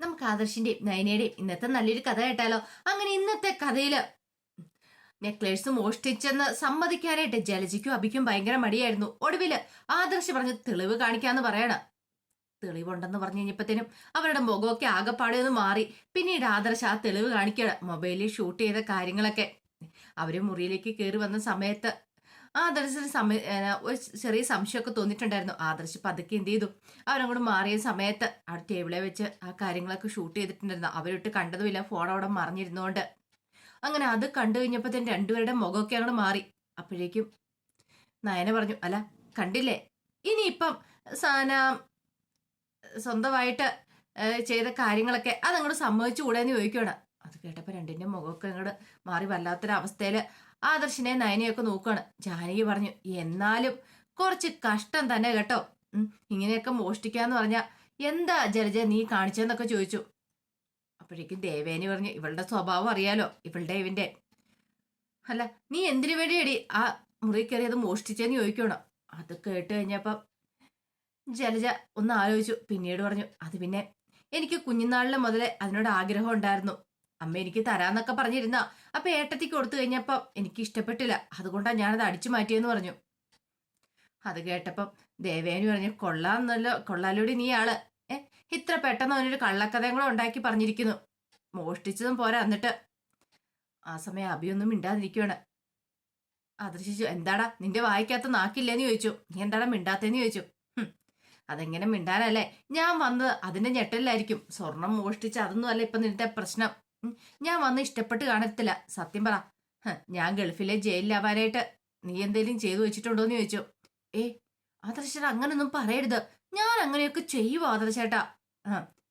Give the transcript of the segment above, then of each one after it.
നമുക്ക് ആദർശിന്റെയും നയനയുടെയും ഇന്നത്തെ നല്ലൊരു കഥ കേട്ടാലോ? അങ്ങനെ ഇന്നത്തെ കഥയിൽ നെക്ലേഴ്സ് മോഷ്ടിച്ചെന്ന് സമ്മതിക്കാനായിട്ട് ജലജിക്കും അഭിക്കും ഭയങ്കര മടിയായിരുന്നു. ഒടുവിൽ ആദർശ് പറഞ്ഞ് തെളിവ് കാണിക്കാന്ന് പറയണ. തെളിവുണ്ടെന്ന് പറഞ്ഞു കഴിഞ്ഞപ്പോഴത്തേനും അവരുടെ മുഖമൊക്കെ ആകെപ്പാടെ ഒന്ന് മാറി. പിന്നീട് ആദർശ് ആ തെളിവ് കാണിക്കുകയാണ് മൊബൈലിൽ ഷൂട്ട് ചെയ്ത കാര്യങ്ങളൊക്കെ. അവർ മുറിയിലേക്ക് കയറി വന്ന സമയത്ത് ആദർശിന് സമയ ഏ, ഒരു ചെറിയ സംശയമൊക്കെ തോന്നിയിട്ടുണ്ടായിരുന്നു. ആദർശ് പതുക്കെ എന്ത് ചെയ്തു? അവരങ്ങോട്ട് മാറിയ സമയത്ത് ആ ടേബിളെ വെച്ച് ആ കാര്യങ്ങളൊക്കെ ഷൂട്ട് ചെയ്തിട്ടുണ്ടായിരുന്നു. അവരിട്ട് കണ്ടതുമില്ല. ഫോൺ അവിടെ മറിഞ്ഞിരുന്നുകൊണ്ട് അങ്ങനെ അത് കണ്ടു കഴിഞ്ഞപ്പോൾ തന്നെ രണ്ടുപേരുടെ മുഖമൊക്കെ അങ്ങോട്ട് മാറി. അപ്പോഴേക്കും നയന പറഞ്ഞു അല്ല കണ്ടില്ലേ? ഇനിയിപ്പം സാന സ്വന്തമായിട്ട് ചെയ്ത കാര്യങ്ങളൊക്കെ അതങ്ങോട്ട് സമ്മതിച്ചു കൂടാന്ന് ചോദിക്കുകയാണ് അത് കേട്ടപ്പോൾ രണ്ടിന്റെ മുഖമൊക്കെ അങ്ങോട്ട് മാറി. വല്ലാത്തൊരവസ്ഥയിൽ ആദർശിനെ നയനയൊക്കെ നോക്കുകയാണ് ജാനകി പറഞ്ഞു എന്നാലും കുറച്ച് കഷ്ടം തന്നെ കേട്ടോ. ഇങ്ങനെയൊക്കെ മോഷ്ടിക്കാന്ന് പറഞ്ഞാ എന്താ ജലജ നീ കാണിച്ചെന്നൊക്കെ ചോദിച്ചു. അപ്പോഴേക്കും ദേവേനി പറഞ്ഞു ഇവളുടെ സ്വഭാവം അറിയാലോ ഇവളുടെ ഇവന്റെ അല്ല നീ എന്തിനു വേണ്ടിയടി ആ മുറി കയറി അത് മോഷ്ടിച്ചെന്ന് ചോദിക്കണം അത് കേട്ട് കഴിഞ്ഞപ്പം ജലജ ഒന്ന് ആലോചിച്ചു പിന്നീട് പറഞ്ഞു അത് പിന്നെ എനിക്ക് കുഞ്ഞുനാളിലെ മുതലേ അതിനോട് ആഗ്രഹം ഉണ്ടായിരുന്നു. അമ്മ എനിക്ക് തരാന്നൊക്കെ പറഞ്ഞിരുന്ന. അപ്പൊ ഏട്ടത്തിക്ക് കൊടുത്തു കഴിഞ്ഞപ്പം എനിക്ക് ഇഷ്ടപ്പെട്ടില്ല അതുകൊണ്ടാണ് ഞാനത് അടിച്ചു മാറ്റിയെന്ന് പറഞ്ഞു. അത് കേട്ടപ്പം ദേവേനു പറഞ്ഞു കൊള്ളാന്നല്ലോ കൊള്ളാലോടി നീ ആൾ ഏ ഇത്ര പെട്ടെന്ന് അവനൊരു കള്ളക്കഥയും ഉണ്ടാക്കി പറഞ്ഞിരിക്കുന്നു. മോഷ്ടിച്ചതും പോരാ എന്നിട്ട്. ആ സമയം അഭിയൊന്നും മിണ്ടാതിരിക്കുവാണ്. അദർശിച്ചു എന്താടാ നിന്റെ വായിക്കാത്ത നാക്കില്ലേന്ന് ചോദിച്ചു. നീ എന്താടാ മിണ്ടാത്തേന്ന് ചോദിച്ചു? "ഹും, അതെങ്ങനെ മിണ്ടാനല്ലേ? ഞാൻ വന്നത് അതിന്റെ ഞെട്ടലിലായിരിക്കും. സ്വർണം മോഷ്ടിച്ച് അതൊന്നും അല്ല ഇപ്പൊ നിന്റെ പ്രശ്നം. ഞാൻ വന്ന് ഇഷ്ടപ്പെട്ട് കാണത്തില്ല. സത്യം പറ. ഞാൻ ഗൾഫിലെ ജയിലിലാവാനായിട്ട് നീ എന്തേലും ചെയ്തു വെച്ചിട്ടുണ്ടോ എന്ന് ചോദിച്ചു. ഏ ആദർശേട്ടാ അങ്ങനൊന്നും പറയരുത്. ഞാൻ അങ്ങനെയൊക്കെ ചെയ്യും ആദർശേട്ടാ?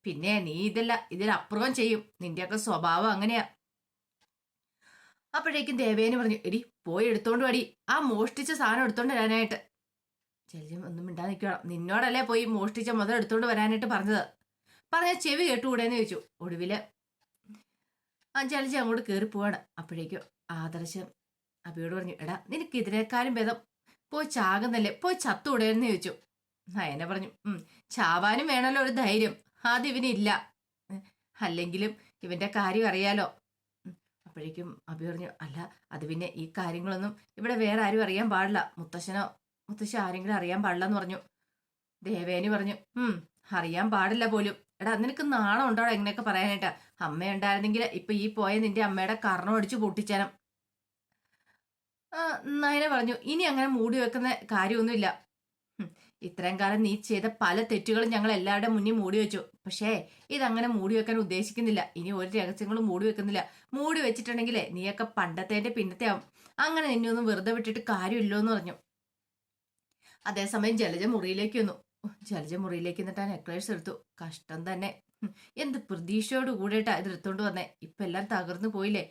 പിന്നെ നീ ഇതല്ല ഇതിലപ്പുറം ചെയ്യും. നിന്റെയൊക്കെ സ്വഭാവം അങ്ങനെയാ. അപ്പോഴേക്കും ദേവേന് പറഞ്ഞു എടി പോയി എടുത്തോണ്ട് വടി. ആ മോഷ്ടിച്ച സാധനം എടുത്തോണ്ട് വരാനായിട്ട്. ചെല്ലും ഒന്നും മിണ്ടാ നിൽക്കണം നിന്നോടല്ലേ പോയി മോഷ്ടിച്ച മുതൽ എടുത്തോണ്ട് വരാനായിട്ട് പറഞ്ഞത്? പറഞ്ഞ ചെവി കേട്ടുകൂടെന്ന് ചോദിച്ചു. ഒടുവിൽ ജലജ അങ്ങോട്ട് കയറി പോവാണ്. അപ്പോഴേക്കും ആദർശം അബിയോട് പറഞ്ഞു എടാ നിനക്ക് ഇതിനേക്കാളും ഭേദം. പോയി ചാകുന്നല്ലേ? പോയി ചത്തുവിടേന്ന് ചോദിച്ചു. നയന പറഞ്ഞു ചാവാനും വേണമല്ലോ ഒരു ധൈര്യം. അത് ഇവനില്ല അല്ലെങ്കിലും ഇവന്റെ കാര്യം അറിയാലോ. അപ്പോഴേക്കും അബി പറഞ്ഞു അല്ല അത് പിന്നെ ഈ കാര്യങ്ങളൊന്നും ഇവിടെ വേറെ ആരും അറിയാൻ പാടില്ല. മുത്തശ്ശനോ മുത്തശ്ശ ആരെങ്കിലും അറിയാൻ പാടില്ല എന്ന് പറഞ്ഞു. ദേവേനി പറഞ്ഞു ഉം അറിയാൻ പാടില്ല പോലും. എടാ നിനക്ക് നാണം ഉണ്ടോ എങ്ങനെയൊക്കെ പറയാനായിട്ട്? അമ്മ ഉണ്ടായിരുന്നെങ്കിൽ ഇപ്പൊ ഈ പോയ നിന്റെ അമ്മയുടെ കർണം അടിച്ചു പൊട്ടിച്ചാനും. നയന പറഞ്ഞു ഇനി അങ്ങനെ മൂടി വെക്കുന്ന കാര്യമൊന്നുമില്ല. ഇത്രയും കാലം നീ ചെയ്ത പല തെറ്റുകളും ഞങ്ങൾ എല്ലാവരുടെ മുന്നിൽ മൂടി വെച്ചു. പക്ഷേ ഇതങ്ങനെ മൂടി വെക്കാൻ ഉദ്ദേശിക്കുന്നില്ല. ഇനി ഒരു രഹസ്യങ്ങളും മൂടി വെക്കുന്നില്ല. മൂടി വെച്ചിട്ടുണ്ടെങ്കിലേ നീയൊക്കെ പണ്ടത്തേന്റെ പിന്നത്തെ ആവും അങ്ങനെ നിന്നെ ഒന്നും വെറുതെ വിട്ടിട്ട് കാര്യമില്ലോ എന്ന് പറഞ്ഞു. അതേസമയം ജലജ മുറിയിലേക്ക് വന്നു. ജലജ മുറിയിലേക്ക് എന്നിട്ട് ആ നെക്ലേസ് എടുത്തു. കഷ്ടം തന്നെ. എന്ത് പ്രതീക്ഷയോട് കൂടെയിട്ടാ ഇത് എടുത്തോണ്ട് വന്നേ. ഇപ്പൊ എല്ലാം തകർന്നു പോയില്ലേ?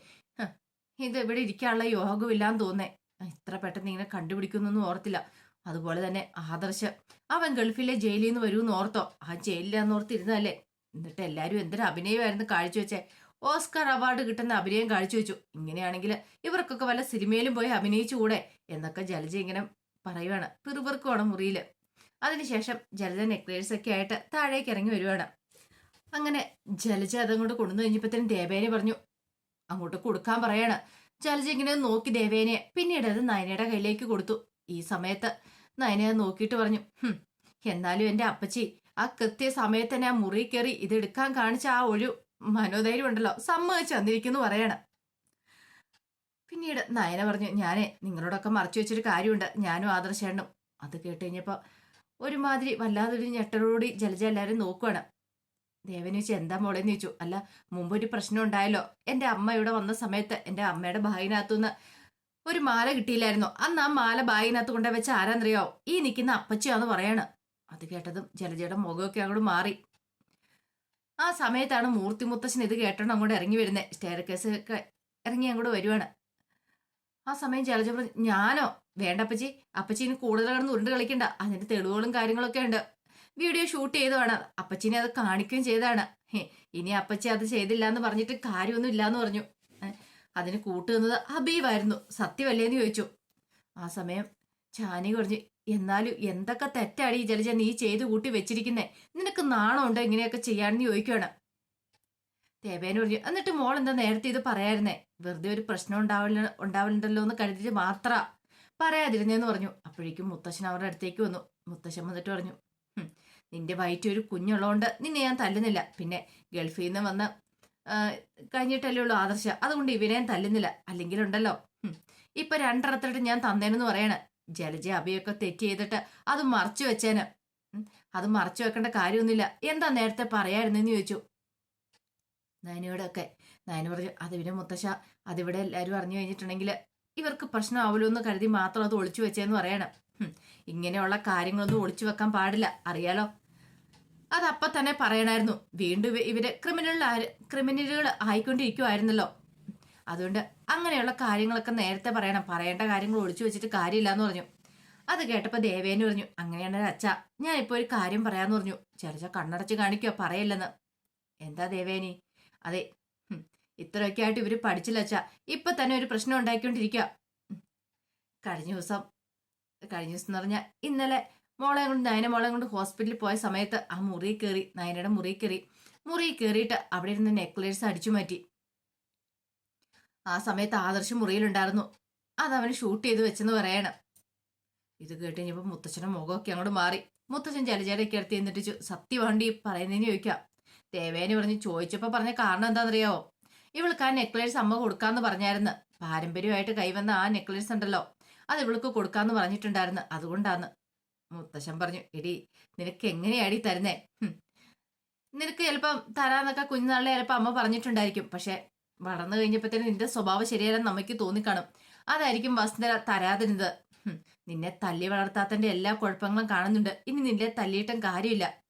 ഇത് ഇവിടെ ഇരിക്കാനുള്ള യോഗമില്ലാന്ന് തോന്നേ. ഇത്ര പെട്ടെന്ന് ഇങ്ങനെ കണ്ടുപിടിക്കുന്നൊന്നും ഓർത്തില്ല. അതുപോലെ തന്നെ ആദർശ അവൻ ഗൾഫിലെ ജയിലിൽ നിന്ന് വരുമെന്ന് ഓർത്തോ. ആ ജയിലിലാന്ന് ഓർത്തിരുന്നല്ലേ എന്നിട്ട് എല്ലാരും എന്തൊരു അഭിനയമായിരുന്നു കാഴ്ചവെച്ചേ ഓസ്കാർ അവാർഡ് കിട്ടുന്ന അഭിനയം കാഴ്ചവെച്ചു ഇങ്ങനെയാണെങ്കിൽ ഇവർക്കൊക്കെ വല്ല സിനിമയിലും പോയി അഭിനയിച്ചുകൂടെ? എന്നൊക്കെ ജലജ ഇങ്ങനെ പറയുവാണ്. പിറുപിറുക്കുവാണ് മുറിയിൽ അതിനുശേഷം ജലജ നെക്ലേസ് ഒക്കെ ആയിട്ട് താഴേക്ക് ഇറങ്ങി വരുവാണ്. അങ്ങനെ ജലജ അതങ്ങോട്ട് കൊണ്ടു കഴിഞ്ഞപ്പോഴത്തേനും ദേവേനെ പറഞ്ഞു അങ്ങോട്ട് കൊടുക്കാൻ പറയാണ്. ജലജ ഇങ്ങനെ നോക്കി ദേവേനെ പിന്നീട് അത് നയനയുടെ കയ്യിലേക്ക് കൊടുത്തു. ഈ സമയത്ത് നയന നോക്കിയിട്ട് പറഞ്ഞു "ഹും, എന്നാലും എന്റെ അപ്പച്ചി ആ കൃത്യ സമയത്ത് തന്നെ ആ മുറി കയറി ഇതെടുക്കാൻ കാണിച്ച ആ ഒരു മനോധൈര്യം ഉണ്ടല്ലോ സമ്മതിച്ചു തന്നിരിക്കുന്നു പറയണം. പിന്നീട് നയന പറഞ്ഞു ഞാനേ നിങ്ങളോടൊക്കെ മറച്ചു വെച്ചൊരു കാര്യമുണ്ട് ഞാനും ആദർശേണ്ടും അത് കേട്ട് കഴിഞ്ഞപ്പോ ഒരുമാതിരി വല്ലാതൊരു ഞെട്ടലോടി ജലജ എല്ലാവരും നോക്കുവാണ്. ദേവന് ചോദിച്ചു എന്താ മോളെന്ന് ചോദിച്ചു അല്ല മുമ്പ് ഒരു പ്രശ്നം ഉണ്ടായല്ലോ. എന്റെ അമ്മ ഇവിടെ വന്ന സമയത്ത് എന്റെ അമ്മയുടെ ഭായിനകത്തുനിന്ന് ഒരു മാല കിട്ടിയില്ലായിരുന്നു. അന്ന് ആ മാല ബായിനകത്ത് കൊണ്ടേ വെച്ച ആരാന്നറിയോ? ഈ നിൽക്കുന്ന അപ്പച്ചിയാന്ന് പറയാണ്. അത് കേട്ടതും ജലജയുടെ മുഖമൊക്കെ അങ്ങോട്ട് മാറി. ആ സമയത്താണ് മൂർത്തി മുത്തശ്ശൻ ഇത് കേട്ടോണ്ട് അങ്ങോട്ട് ഇറങ്ങി വരുന്നത് സ്റ്റെയർ കേസ് ഇറങ്ങി അങ്ങോട്ട് വരുവാണ്. ആ സമയം ജലജ പറഞ്ഞു ഞാനോ? വേണ്ട അപ്പച്ചി. അപ്പച്ചിന് കൂടുതൽ കിടന്ന് ഉരുണ്ട് കളിക്കണ്ട. അതിന്റെ തെളിവുകളും കാര്യങ്ങളൊക്കെ ഉണ്ട്. വീഡിയോ ഷൂട്ട് ചെയ്തതാണ്. അപ്പച്ചിനെ അത് കാണിക്കുകയും ചെയ്തതാണ്. ഇനി അപ്പച്ചി അത് ചെയ്തില്ല എന്ന് പറഞ്ഞിട്ട് കാര്യമൊന്നും ഇല്ലാന്ന് പറഞ്ഞു. അതിന് കൂട്ടുന്നത് അബീവായിരുന്നു. സത്യമല്ലേന്ന് ചോദിച്ചു. ആ സമയം ചാനി പറഞ്ഞു എന്നാലും എന്തൊക്കെ തെറ്റാണ് ഈ ജലജ നീ ചെയ്തു കൂട്ടി വെച്ചിരിക്കുന്നേ? നിനക്ക് നാണമുണ്ടോ ഇങ്ങനെയൊക്കെ ചെയ്യാണെന്ന് ചോദിക്കുകയാണ് പറഞ്ഞു എന്നിട്ട് മോൾ എന്താ നേരത്തെ ഇത് പറയായിരുന്നേ? വെറുതെ ഒരു പ്രശ്നം ഉണ്ടാവില്ല ഉണ്ടാവില്ലല്ലോ എന്ന് കരുതിയിട്ട് മാത്ര പറയാതിരുന്നേന്ന് പറഞ്ഞു. അപ്പോഴേക്കും മുത്തശ്ശൻ അവരുടെ അടുത്തേക്ക് വന്നു. മുത്തശ്ശൻ വന്നിട്ട് പറഞ്ഞു നിന്റെ വയറ്റ് ഒരു കുഞ്ഞുള്ളതുകൊണ്ട് നിന്നെ ഞാൻ തല്ലുന്നില്ല. പിന്നെ ഗൾഫിൽ നിന്ന് വന്ന് കഴിഞ്ഞിട്ടല്ലേ ഉള്ളൂ ആദർശ. അതുകൊണ്ട് ഇവനെ ഞാൻ തല്ലുന്നില്ല. അല്ലെങ്കിൽ ഉണ്ടല്ലോ ഇപ്പൊ രണ്ടെണ്ണത്തിട്ട് ഞാൻ തന്നേനെന്ന് പറയണേ. ജലജ അഭിയൊക്കെ തെറ്റ് ചെയ്തിട്ട് അത് മറച്ചു വെച്ചേന്. അത് മറച്ചു വെക്കേണ്ട കാര്യമൊന്നുമില്ല. എന്താ നേരത്തെ പറയായിരുന്നെന്ന് ചോദിച്ചു. നയനയോടൊക്കെ. നയന പറഞ്ഞു അത് പിന്നെ മുത്തശ്ശ അതിവിടെ എല്ലാവരും അറിഞ്ഞു കഴിഞ്ഞിട്ടുണ്ടെങ്കിൽ ഇവർക്ക് പ്രശ്നമാവുമല്ലോ എന്ന് കരുതി മാത്രം അത് ഒളിച്ചു വെച്ചേന്ന് പറയണം. ഇങ്ങനെയുള്ള കാര്യങ്ങളൊന്നും ഒളിച്ചു വെക്കാൻ പാടില്ല. അറിയാലോ? അതപ്പം തന്നെ പറയണമായിരുന്നു വീണ്ടും ഇവ- ഇവർ ക്രിമിനൽ ക്രിമിനലുകൾ ആയിക്കൊണ്ടിരിക്കുമായിരുന്നല്ലോ അതുകൊണ്ട് അങ്ങനെയുള്ള കാര്യങ്ങളൊക്കെ നേരത്തെ പറയണം. പറയേണ്ട കാര്യങ്ങൾ ഒളിച്ചു വെച്ചിട്ട് കാര്യമില്ല എന്ന് പറഞ്ഞു. അത് കേട്ടപ്പോൾ ദേവേന് പറഞ്ഞു അങ്ങനെയാണ് അച്ഛ ഞാൻ ഇപ്പോൾ ഒരു കാര്യം പറയാന്ന് പറഞ്ഞു. ചെറിയ കണ്ണടച്ച് കാണിക്കുക പറയില്ലെന്ന്. എന്താ ദേവേനി? അതെ. ഇത്രയൊക്കെ ആയിട്ട് ഇവർ പഠിച്ചില്ല അച്ഛ. ഇപ്പൊ തന്നെ ഒരു പ്രശ്നം ഉണ്ടാക്കിക്കൊണ്ടിരിക്കുക കഴിഞ്ഞ ദിവസം കഴിഞ്ഞ ദിവസം എന്ന് പറഞ്ഞാൽ ഇന്നലെ മോളെ കൊണ്ട് നയന മോളെ കൊണ്ട് ഹോസ്പിറ്റലിൽ പോയ സമയത്ത് ആ മുറി കയറി നയനയുടെ മുറി കയറി മുറി കയറിയിട്ട് അവിടെ ഇരുന്ന് നെക്ലേസ് അടിച്ചു മാറ്റി. ആ സമയത്ത് ആദർശ് മുറിയിലുണ്ടായിരുന്നു അത് അവന് ഷൂട്ട് ചെയ്ത് വെച്ചെന്ന് പറയണം. ഇത് കേട്ട് കഴിഞ്ഞപ്പോൾ മുത്തച്ഛനും മുഖമൊക്കെ അങ്ങോട്ട് മാറി. മുത്തച്ഛൻ ജലജടയ്ക്ക് അടുത്ത് എന്നിട്ട് സത്യവാണ്ടി പറയുന്നതിന് ചോദിക്കാം. ദേവേനെ പറഞ്ഞ് ചോദിച്ചപ്പോൾ പറഞ്ഞ കാരണം എന്താണെന്നറിയാവോ ഇവൾക്ക് ആ നെക്ലേസ് അമ്മ കൊടുക്കാന്ന് പറഞ്ഞായിരുന്നു. പാരമ്പര്യമായിട്ട് കൈവന്ന ആ നെക്ലേസ് ഉണ്ടല്ലോ. അത് ഇവൾക്ക് കൊടുക്കാന്ന് പറഞ്ഞിട്ടുണ്ടായിരുന്നു. അതുകൊണ്ടാന്ന്. മുത്തശ്ശൻ പറഞ്ഞു എടി നിനക്ക് എങ്ങനെയാടി തരുന്നേ? നിനക്ക് ചിലപ്പം തരാന്നൊക്കെ കുഞ്ഞുനാളിലെ ചിലപ്പോൾ അമ്മ പറഞ്ഞിട്ടുണ്ടായിരിക്കും. പക്ഷെ വളർന്നു കഴിഞ്ഞപ്പോഴത്തേനും നിന്റെ സ്വഭാവം ശരിയല്ലെന്ന് അമ്മയ്ക്ക് തോന്നിക്കാണും. അതായിരിക്കും വസുന്ധര തരാതിരുന്നത്. നിന്നെ തല്ലി വളർത്താത്തന്റെ എല്ലാ കുഴപ്പങ്ങളും കാണുന്നുണ്ട്. ഇനി നിന്റെ തല്ലിയിട്ടും കാര്യമില്ല.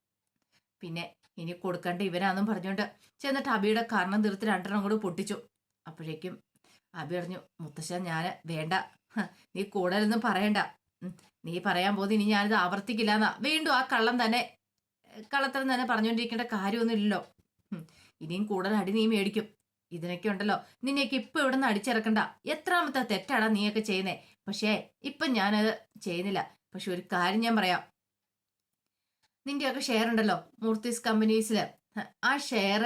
പിന്നെ ഇനി കൊടുക്കണ്ട ഇവനാന്നും പറഞ്ഞുകൊണ്ട് ചെന്നിട്ട് അബിയുടെ കാരണം തീർത്ത് രണ്ടെണ്ണം കൂടെ പൊട്ടിച്ചു. അപ്പോഴേക്കും അബി പറഞ്ഞു മുത്തശ്ശൻ ഞാൻ വേണ്ട. നീ കൂടുതലൊന്നും പറയണ്ട. നീ പറയാൻ പോകുന്ന ഇനി ഞാനിത് ആവർത്തിക്കില്ല എന്നാ വീണ്ടും ആ കള്ളം തന്നെ കള്ളത്തരം തന്നെ പറഞ്ഞുകൊണ്ടിരിക്കേണ്ട കാര്യമൊന്നുമില്ലല്ലോ. ഇനിയും കൂടുതൽ അടി നീ മേടിക്കും. ഇതിനൊക്കെ ഉണ്ടല്ലോ നിന്നെയൊക്കെ ഇപ്പൊ ഇവിടെ നിന്ന് അടിച്ചിറക്കണ്ട. എത്രാമത്തെ തെറ്റാടാ നീയൊക്കെ ചെയ്യുന്നേ? പക്ഷേ ഇപ്പൊ ഞാനത് ചെയ്യുന്നില്ല. പക്ഷെ ഒരു കാര്യം ഞാൻ പറയാം. നിന്റെയൊക്കെ ഷെയർ ഉണ്ടല്ലോ മൂർത്തീസ് കമ്പനീസിൽ ആ ഷെയർ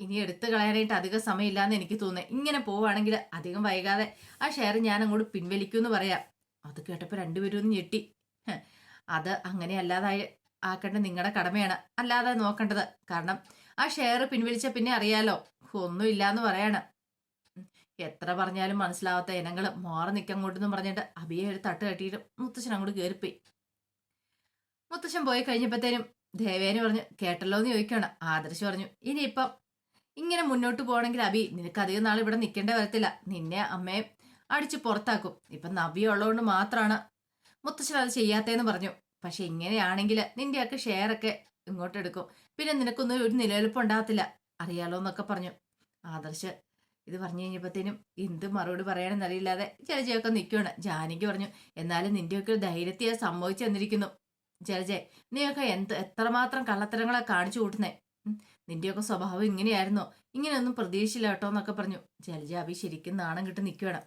ഇനി എടുത്തു കളയാനായിട്ട് അധികം സമയമില്ലാന്ന് എനിക്ക് തോന്നുന്നത് ഇങ്ങനെ പോവുകയാണെങ്കിൽ അധികം വൈകാതെ ആ ഷെയർ ഞാൻ അങ്ങോട്ട് പിൻവലിക്കുമെന്ന് പറയാം. അത് കേട്ടപ്പോൾ രണ്ടുപേരും ഒന്ന് ഞെട്ടി. അത് അങ്ങനെ അല്ലാതായി ആക്കേണ്ടത് നിങ്ങളുടെ കടമയാണ്. അല്ലാതെ നോക്കേണ്ടത്. കാരണം ആ ഷെയർ പിൻവലിച്ച പിന്നെ അറിയാലോ ഒന്നുമില്ലാന്ന് പറയാണ്. ഉം, എത്ര പറഞ്ഞാലും മനസ്സിലാവാത്ത ഇനങ്ങൾ മാറി നിൽക്കങ്ങോട്ടെന്ന് പറഞ്ഞിട്ട് അബിയെ ഒരു തട്ട് കെട്ടിയിട്ട് മുത്തശ്ശൻ അങ്ങോട്ട് കയറിപ്പോയി മുത്തശ്ശൻ പോയി കഴിഞ്ഞപ്പോഴത്തേനും ദേവേന് പറഞ്ഞു കേട്ടല്ലോ എന്ന് ചോദിക്കണം ആദർശ് പറഞ്ഞു ഇനിയിപ്പം ഇങ്ങനെ മുന്നോട്ട് പോകണമെങ്കിൽ അബി നിനക്ക് അധികം നാൾ ഇവിടെ നിൽക്കേണ്ട വരത്തില്ല. നിന്നെ അമ്മയെ അടിച്ച് പുറത്താക്കും. ഇപ്പം നവ്യ ഉള്ളതുകൊണ്ട് മാത്രമാണ് മുത്തശ്ശൻ അത് ചെയ്യാത്തതെന്ന് പറഞ്ഞു. പക്ഷെ ഇങ്ങനെയാണെങ്കിൽ നിന്റെയൊക്കെ ഷെയർ ഒക്കെ ഇങ്ങോട്ട് എടുക്കും. പിന്നെ നിനക്കൊന്നും ഒരു നിലനിൽപ്പ് ഉണ്ടാകത്തില്ല. അറിയാലോ എന്നൊക്കെ പറഞ്ഞു. ആദർശ് ഇത് പറഞ്ഞു കഴിഞ്ഞപ്പോഴത്തേനും എന്ത് മറുപടി പറയണമെന്നറിയില്ലാതെ അറിയില്ലാതെ ജലജയൊക്കെ നിൽക്കുകയാണ്. ജാനകി പറഞ്ഞു എന്നാലും നിന്റെയൊക്കെ ഒരു ധൈര്യത്തെ സംഭവിച്ചു തന്നിരിക്കുന്നു ജലജെ നീയൊക്കെ എന്ത് എത്രമാത്രം കള്ളത്തരങ്ങളെ കാണിച്ചു കൂട്ടുന്നേ? നിന്റെയൊക്കെ സ്വഭാവം ഇങ്ങനെയായിരുന്നോ? ഇങ്ങനെയൊന്നും പ്രതീക്ഷയില്ല കേട്ടോ എന്നൊക്കെ പറഞ്ഞു. ജലജ അഭി ശരിക്കും നാണം കിട്ടി നിൽക്കുകയാണ്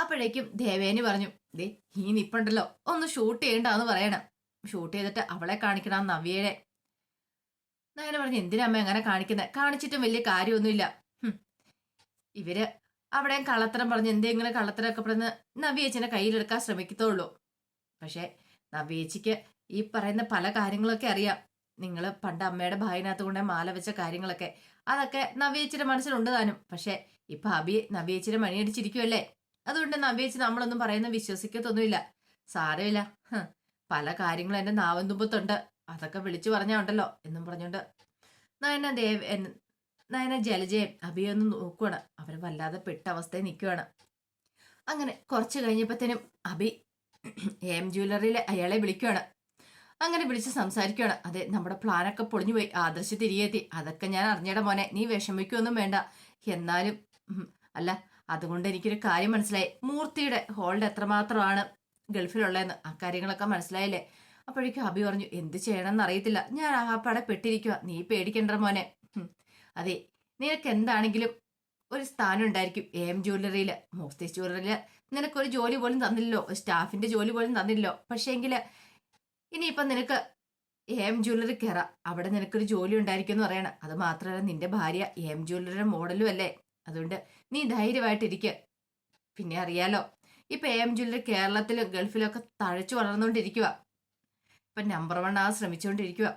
അപ്പോഴേക്കും ദേവേനി പറഞ്ഞു ദേ ഈ നിപ്പുണ്ടല്ലോ ഒന്ന് ഷൂട്ട് ചെയ്യണ്ടെന്ന് പറയണം. ഷൂട്ട് ചെയ്തിട്ട് അവളെ കാണിക്കണം നവ്യയുടെ അങ്ങനെ പറഞ്ഞു എന്തിനാ അമ്മ അങ്ങനെ കാണിക്കുന്നത് കാണിച്ചിട്ടും വലിയ കാര്യമൊന്നുമില്ല. ഇവർ അവിടെ കള്ളത്തരം പറഞ്ഞ് എന്തെങ്കിലും കള്ളത്തരമൊക്കെ പറഞ്ഞ് നവ്യേച്ചിനെ കയ്യിലെടുക്കാൻ ശ്രമിക്കത്തുള്ളൂ. പക്ഷെ നവ്യേച്ചിക്ക് ഈ പറയുന്ന പല കാര്യങ്ങളൊക്കെ അറിയാം. നിങ്ങൾ പണ്ട് അമ്മയുടെ ഭായിനകത്ത് കൊണ്ടേ മാല വെച്ച കാര്യങ്ങളൊക്കെ. അതൊക്കെ നവ്യേച്ചിയുടെ മനസ്സിലുണ്ട് താനും. പക്ഷെ ഇപ്പൊ അബി നവ്യേച്ചിയുടെ മണിയടിച്ചിരിക്കുമല്ലേ അതുകൊണ്ട് നവ്യേച്ചി നമ്മളൊന്നും പറയുന്ന വിശ്വസിക്കത്തൊന്നുമില്ല. സാരമില്ല. പല കാര്യങ്ങളും എന്റെ നാവൻ തുമ്പത്തുണ്ട്. അതൊക്കെ വിളിച്ചു പറഞ്ഞാ ഉണ്ടല്ലോ എന്നും പറഞ്ഞുകൊണ്ട് നയന ദേവ് നയന ജലജയം അഭിയൊന്ന് നോക്കുവാണ്. അവർ വല്ലാതെ പെട്ട അവസ്ഥയിൽ നിൽക്കുവാണ് അങ്ങനെ കുറച്ച് കഴിഞ്ഞപ്പോഴത്തേനും അഭി എം ജ്വല്ലറിയിൽ അയാളെ വിളിക്കുവാണ്. അങ്ങനെ വിളിച്ച് സംസാരിക്കുകയാണ് അതെ നമ്മുടെ പ്ലാനൊക്കെ പൊളിഞ്ഞു പോയി. ആദർശ തിരികെത്തി അതൊക്കെ ഞാൻ അറിഞ്ഞിട മോനെ. നീ വിഷമിക്കൊന്നും വേണ്ട. എന്നാലും അല്ല അതുകൊണ്ട് എനിക്കൊരു കാര്യം മനസ്സിലായി. മൂർത്തിയുടെ ഹോൾഡ് എത്രമാത്രമാണ് ഗൾഫിലുള്ളതെന്ന്. ആ കാര്യങ്ങളൊക്കെ മനസ്സിലായില്ലേ? അപ്പോഴേക്കും അഭി പറഞ്ഞു എന്ത് ചെയ്യണമെന്ന് അറിയത്തില്ല. ഞാൻ ആ പടെ പെട്ടിരിക്കുക നീ പേടിക്കണ്ട മോനെ. അതെ നിനക്ക് എന്താണെങ്കിലും ഒരു സ്ഥാനം ഉണ്ടായിരിക്കും. എ എം ജ്വല്ലറിയിൽ മോസ്തീസ് ജ്വല്ലറിയിൽ നിനക്കൊരു ജോലി പോലും തന്നില്ലല്ലോ. സ്റ്റാഫിന്റെ ജോലി പോലും തന്നില്ലല്ലോ. പക്ഷേങ്കിൽ ഇനിയിപ്പം നിനക്ക് എം ജ്വല്ലറി കയറാം അവിടെ നിനക്കൊരു ജോലി ഉണ്ടായിരിക്കും എന്ന് പറയണം. അത് മാത്രമല്ല നിന്റെ ഭാര്യ എം ജ്വല്ലറിയുടെ മോഡലും അല്ലേ അതുകൊണ്ട് നീ ധൈര്യമായിട്ടിരിക്കുക പിന്നെ അറിയാലോ ഇപ്പൊ എം ജ്വല്ലറി കേരളത്തിലും ഗൾഫിലും ഒക്കെ തഴച്ചു വളർന്നുകൊണ്ടിരിക്കുക ഇപ്പൊ നമ്പർ വൺ ആ ശ്രമിച്ചുകൊണ്ടിരിക്കുക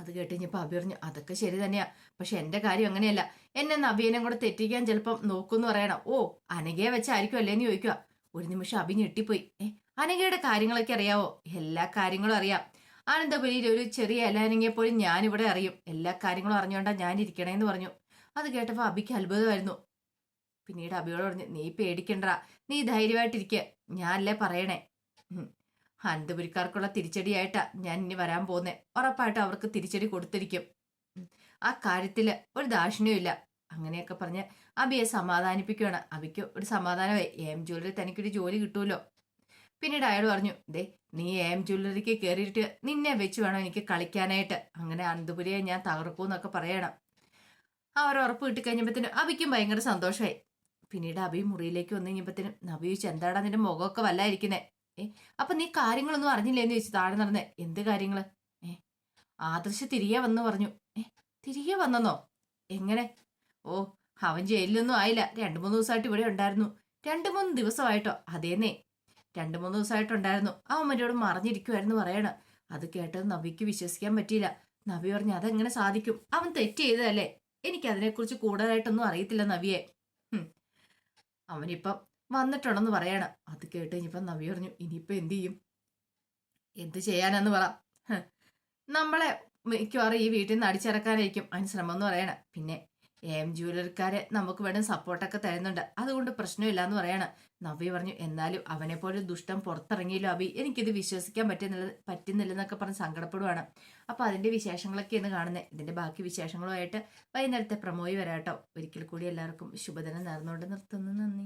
അത് കേട്ട് കഴിഞ്ഞപ്പോൾ അഭി പറഞ്ഞു അതൊക്കെ ശരി തന്നെയാ. പക്ഷെ എന്റെ കാര്യം അങ്ങനെയല്ല. എന്നെ നവീനം കൂടെ തെറ്റിക്കാൻ ചിലപ്പം നോക്കൂന്ന് പറയണം. ഓ അനഘയെ വെച്ചായിരിക്കും അല്ലേന്ന് ചോദിക്കുക ഒരു നിമിഷം അഭി ഞെട്ടിപ്പോയി. ഏ അനഘയുടെ കാര്യങ്ങളൊക്കെ അറിയാവോ? എല്ലാ കാര്യങ്ങളും അറിയാം. ആനന്ദപുരിയിൽ ഒരു ചെറിയ അലാനങ്ങിയെ പോലും ഞാനിവിടെ അറിയും. എല്ലാ കാര്യങ്ങളും അറിഞ്ഞുകൊണ്ടാ ഞാൻ ഇരിക്കണേന്ന് പറഞ്ഞു. അത് കേട്ടപ്പോൾ അഭിക്ക് അത്ഭുതമായിരുന്നു. പിന്നീട് അഭിയോട് പറഞ്ഞു നീ പേടിക്കണ്ട. നീ ധൈര്യമായിട്ടിരിക്കുക ഞാനല്ലേ പറയണേ. അനന്തപുരിക്കാർക്കുള്ള തിരിച്ചടിയായിട്ടാ ഞാൻ ഇനി വരാൻ പോകുന്നേ ഉറപ്പായിട്ട് അവർക്ക് തിരിച്ചടി കൊടുത്തിരിക്കും. ആ കാര്യത്തിൽ ഒരു ദാക്ഷിണ്യവും ഇല്ല. അങ്ങനെയൊക്കെ പറഞ്ഞ് അബിയെ സമാധാനിപ്പിക്കുകയാണ് അബിക്ക് ഒരു സമാധാനമായി. എം ജ്വല്ലറി തനിക്കൊരു ജോലി കിട്ടുമല്ലോ പിന്നീട് അയാൾ പറഞ്ഞു ദേ നീ എം ജ്വല്ലറിക്ക് കയറിയിട്ട് നിന്നെ വെച്ച് വേണം എനിക്ക് കളിക്കാനായിട്ട്. അങ്ങനെ അനന്തപുരിയെ ഞാൻ തകർക്കൂന്നൊക്കെ പറയണം. അവർ ഉറപ്പ് കിട്ടിക്കഴിഞ്ഞപ്പോഴത്തേനും അബിക്കും ഭയങ്കര സന്തോഷമായി. പിന്നീട് അബി മുറിയിലേക്ക് വന്നു കഴിഞ്ഞപ്പോഴത്തേനും അബി ചോദിച്ചു എന്താടാ നിന്റെ മുഖമൊക്കെ വല്ലായിരിക്കുന്നേ? ഏ അപ്പൊ നീ കാര്യങ്ങളൊന്നും അറിഞ്ഞില്ലേന്ന് ചോദിച്ചു താഴെ നടന്നേ എന്ത് കാര്യങ്ങൾ? ഏ ആദർശ തിരികെ വന്നു പറഞ്ഞു. ഏ തിരികെ വന്നെന്നോ? എങ്ങനെ? ഓ അവൻ ജയിലിലൊന്നും ആയില്ല. രണ്ടു മൂന്ന് ദിവസമായിട്ട് ഇവിടെ ഉണ്ടായിരുന്നു. രണ്ടു മൂന്ന് ദിവസമായിട്ടോ? അതേന്നേ. രണ്ടു മൂന്ന് ദിവസമായിട്ടുണ്ടായിരുന്നു അവൻ മറ്റോട് മറിഞ്ഞിരിക്കുമായിരുന്നു പറയണ. അത് കേട്ടത് നബിക്ക് വിശ്വസിക്കാൻ പറ്റിയില്ല. നബി പറഞ്ഞു അതെങ്ങനെ സാധിക്കും? അവൻ തെറ്റ് ചെയ്തതല്ലേ? എനിക്ക് അതിനെക്കുറിച്ച് കൂടുതലായിട്ടൊന്നും അറിയത്തില്ല നവിയെ. ഹും. അവനിപ്പം വന്നിട്ടുണ്ടെന്ന് പറയണം. അത് കേട്ട് കഴിഞ്ഞപ്പം നവി പറഞ്ഞു ഇനിയിപ്പോൾ എന്ത് ചെയ്യും? എന്ത് ചെയ്യാനെന്ന് പറ. നമ്മളെ മിക്കവാറും ഈ വീട്ടിൽ നിന്ന് അടിച്ചിറക്കാനായിരിക്കും അതിന് ശ്രമം എന്ന് പറയണം. പിന്നെ എം ജ്വല്ലറിക്കാരെ നമുക്ക് വേണം സപ്പോർട്ടൊക്കെ തരുന്നുണ്ട്. അതുകൊണ്ട് പ്രശ്നമില്ല എന്ന് പറയാണ്. നവ്യ പറഞ്ഞു എന്നാലും അവനെ പോലെ ദുഷ്ടം പുറത്തിറങ്ങിയല്ലോ അബി എനിക്കിത് വിശ്വസിക്കാൻ പറ്റുന്നില്ല പറ്റുന്നില്ലെന്നൊക്കെ പറഞ്ഞ് സങ്കടപ്പെടുവാണ്. അതിന്റെ വിശേഷങ്ങളൊക്കെ ഇന്ന് കാണുന്നത് ഇതിന്റെ ബാക്കി വിശേഷങ്ങളുമായിട്ട് വൈകുന്നേരത്തെ പ്രമോയി വരാട്ടോ. ഒരിക്കൽ കൂടി എല്ലാവർക്കും ശുഭദിനം നേർന്നുകൊണ്ട് നിർത്തുന്നു. നന്ദി.